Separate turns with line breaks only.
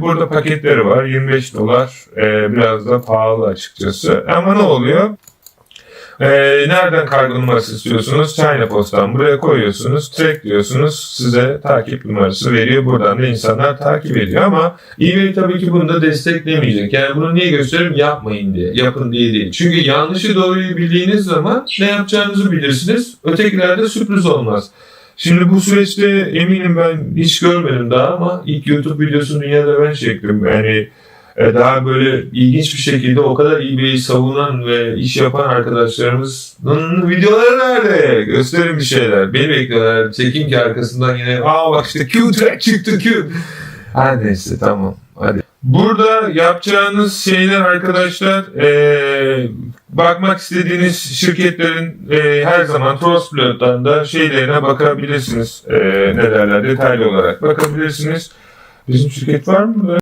Burada paketleri var 25 dolar Ee, biraz da pahalı açıkçası ama ne oluyor? Ee, nereden kargo numarası istiyorsunuz? China Post'tan buraya koyuyorsunuz. Track diyorsunuz. Size takip numarası veriyor. Buradan da insanlar takip ediyor ama eBay tabii ki bunu da desteklemeyecek. Yani bunu niye gösteririm? Yapmayın diye. Yapın diye değil. Çünkü yanlışı doğruyu bildiğiniz zaman ne yapacağınızı bilirsiniz. Ötekilerde sürpriz olmaz. Şimdi bu süreçte eminim ben hiç görmedim daha ama ilk YouTube videosunu dünyada ben çektim. Yani e, daha böyle ilginç bir şekilde o kadar eBay'i savunan ve iş yapan arkadaşlarımızın videoları nerede? Gösterin bir şeyler. Beni bekliyorlar. Çekin ki arkasından yine aa bak işte Q track çıktı Q. Ha neyse tamam. Hadi. Burada yapacağınız şeyler arkadaşlar e, bakmak istediğiniz şirketlerin e, her zaman Trustpilot'tan da şeylerine bakabilirsiniz. E, ne derler detaylı olarak bakabilirsiniz. Bizim şirket var mı?